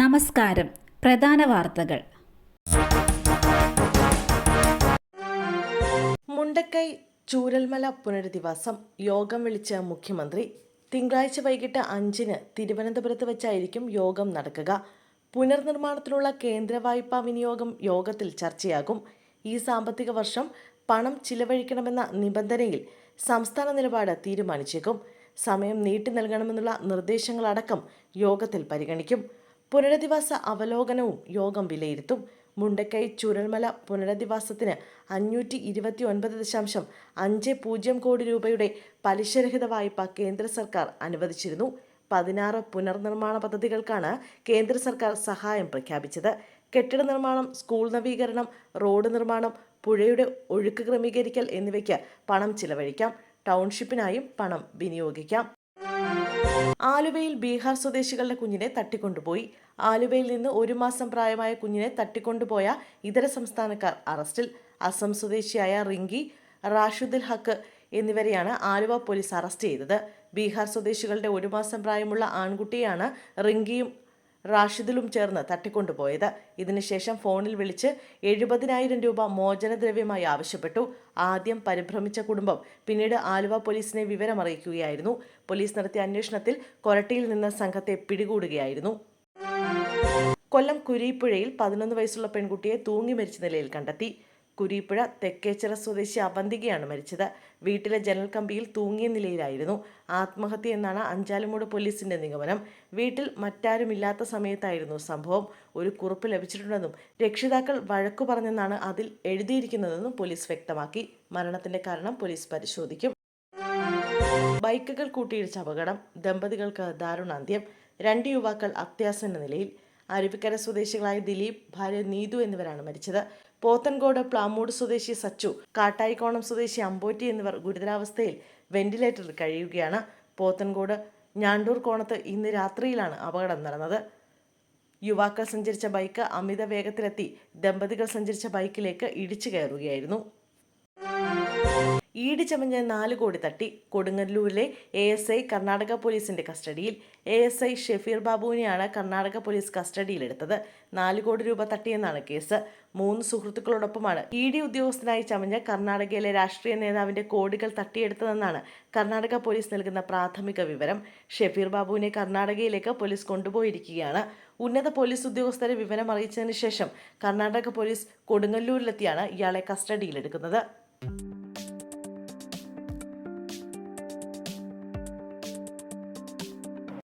നമസ്കാരം. പ്രധാന വാർത്തകൾ. മുണ്ടക്കൈ ചൂരൽമല പുനരധിവാസം. യോഗം വിളിച്ച മുഖ്യമന്ത്രി തിങ്കളാഴ്ച വൈകിട്ട് അഞ്ചിന് തിരുവനന്തപുരത്ത് വെച്ചായിരിക്കും യോഗം നടക്കുക. പുനർനിർമ്മാണത്തിനുള്ള കേന്ദ്ര വായ്പാ വിനിയോഗം യോഗത്തിൽ ചർച്ചയാകും. ഈ സാമ്പത്തിക വർഷം പണം ചിലവഴിക്കണമെന്ന നിബന്ധനയിൽ സംസ്ഥാന നിലപാട് തീരുമാനിച്ചേക്കും. സമയം നീട്ടി നൽകണമെന്നുള്ള നിർദ്ദേശങ്ങളടക്കം യോഗത്തിൽ പരിഗണിക്കും. പുനരധിവാസ അവലോകനവും യോഗം വിലയിരുത്തും. മുണ്ടക്കൈ ചുരൽമല പുനരധിവാസത്തിന് അഞ്ഞൂറ്റി ഇരുപത്തി ഒൻപത് ദശാംശം അഞ്ച് പൂജ്യം കോടി രൂപയുടെ പലിശരഹിത വായ്പ കേന്ദ്ര സർക്കാർ അനുവദിച്ചിരുന്നു. പതിനാറ് പുനർനിർമ്മാണ പദ്ധതികൾക്കാണ് കേന്ദ്ര സർക്കാർ സഹായം പ്രഖ്യാപിച്ചത്. കെട്ടിട നിർമ്മാണം സ്കൂൾ നവീകരണം റോഡ് നിർമ്മാണം പുഴയുടെ ഒഴുക്ക് ക്രമീകരിക്കൽ എന്നിവയ്ക്ക് പണം ചിലവഴിക്കാം. ടൗൺഷിപ്പിനായും പണം വിനിയോഗിക്കാം. ആലുവയിൽ ബീഹാർ സ്വദേശികളുടെ കുഞ്ഞിനെ തട്ടിക്കൊണ്ടുപോയി. ആലുവയിൽ നിന്ന് ഒരു മാസം പ്രായമായ കുഞ്ഞിനെ തട്ടിക്കൊണ്ടുപോയ ഇതര സംസ്ഥാനക്കാർ അറസ്റ്റിൽ. അസം സ്വദേശിയായ റിങ്കി റാഷുദ്ദിൽ ഹക്ക് എന്നിവരെയാണ് ആലുവ പോലീസ് അറസ്റ്റ് ചെയ്തത്. ബീഹാർ സ്വദേശികളുടെ ഒരു മാസം പ്രായമുള്ള ആൺകുട്ടിയാണ് റിങ്കിയും റാഷിദിലും ചേർന്ന് തട്ടിക്കൊണ്ടുപോയത്. ഇതിനുശേഷം ഫോണിൽ വിളിച്ച് എഴുപതിനായിരം രൂപ മോചനദ്രവ്യമായി ആവശ്യപ്പെട്ടു. ആദ്യം പരിഭ്രമിച്ച കുടുംബം പിന്നീട് ആലുവ പോലീസിനെ വിവരമറിയിക്കുകയായിരുന്നു. പോലീസ് നടത്തിയ അന്വേഷണത്തിൽ കൊരട്ടിയിൽ നിന്ന് സംഘത്തെ പിടികൂടുകയായിരുന്നു. കൊല്ലം കുരീപ്പുഴയിൽ പതിനൊന്ന് വയസ്സുള്ള പെൺകുട്ടിയെ തൂങ്ങി മരിച്ച നിലയിൽ കണ്ടെത്തി. കുരീപ്പുഴ തെക്കേച്ചിറ സ്വദേശി അവന്തികയാണ് മരിച്ചത്. വീട്ടിലെ ജനൽ കമ്പിയിൽ തൂങ്ങിയ നിലയിലായിരുന്നു ആത്മഹത്യ എന്നാണ് അഞ്ചാലുമൂട് പോലീസിന്റെ നിഗമനം. വീട്ടിൽ മറ്റാരുമില്ലാത്ത സമയത്തായിരുന്നു സംഭവം. ഒരു കുറിപ്പ് ലഭിച്ചിട്ടുണ്ടെന്നും രക്ഷിതാക്കൾ വഴക്കു പറഞ്ഞെന്നാണ് അതിൽ എഴുതിയിരിക്കുന്നതെന്നും പോലീസ് വ്യക്തമാക്കി. മരണത്തിന്റെ കാരണം പോലീസ് പരിശോധിക്കും. ബൈക്കുകൾ കൂട്ടിയിടിച്ച അപകടം. ദമ്പതികൾക്ക് ദാരുണാന്ത്യം. രണ്ട് യുവാക്കൾ അത്യാസന്ന നിലയിൽ. അരുവിക്കര സ്വദേശികളായ ദിലീപ് ഭാര്യ നീതു എന്നിവരാണ് മരിച്ചത്. പോത്തൻകോട് പ്ലാമൂട് സ്വദേശി സച്ചു കാട്ടായിക്കോണം സ്വദേശി അമ്പോറ്റി എന്നിവർ ഗുരുതരാവസ്ഥയിൽ വെന്റിലേറ്ററിൽ കഴിയുകയാണ്. പോത്തൻകോട് ഞാണ്ടൂർ കോണത്ത് ഇന്ന് രാത്രിയിലാണ് അപകടം നടന്നത്. യുവാക്കൾ സഞ്ചരിച്ച ബൈക്ക് അമിത വേഗത്തിലെത്തി ദമ്പതികൾ സഞ്ചരിച്ച ബൈക്കിലേക്ക് ഇടിച്ചു കയറുകയായിരുന്നു. ഈടി ചമഞ്ഞ് നാല് കോടി തട്ടി കൊടുങ്ങല്ലൂരിലെ എ എസ് ഐ കർണാടക പോലീസിന്റെ കസ്റ്റഡിയിൽ. എ എസ് ഐ ഷെഫീർ ബാബുവിനെയാണ് കർണാടക പോലീസ് കസ്റ്റഡിയിലെടുത്തത്. നാല് കോടി രൂപ തട്ടിയെന്നാണ് കേസ്. മൂന്ന് സുഹൃത്തുക്കളോടൊപ്പമാണ് ഇ ഡി ഉദ്യോഗസ്ഥനായി ചമഞ്ഞ് കർണാടകയിലെ രാഷ്ട്രീയ നേതാവിന്റെ കോടികൾ തട്ടിയെടുത്തതെന്നാണ് കർണാടക പോലീസ് നൽകുന്ന പ്രാഥമിക വിവരം. ഷെഫീർ ബാബുവിനെ കർണാടകയിലേക്ക് പോലീസ് കൊണ്ടുപോയിരിക്കുകയാണ്. ഉന്നത പോലീസ് ഉദ്യോഗസ്ഥരെ വിവരം അറിയിച്ചതിന് ശേഷം കർണാടക പോലീസ് കൊടുങ്ങല്ലൂരിലെത്തിയാണ് ഇയാളെ കസ്റ്റഡിയിലെടുക്കുന്നത്.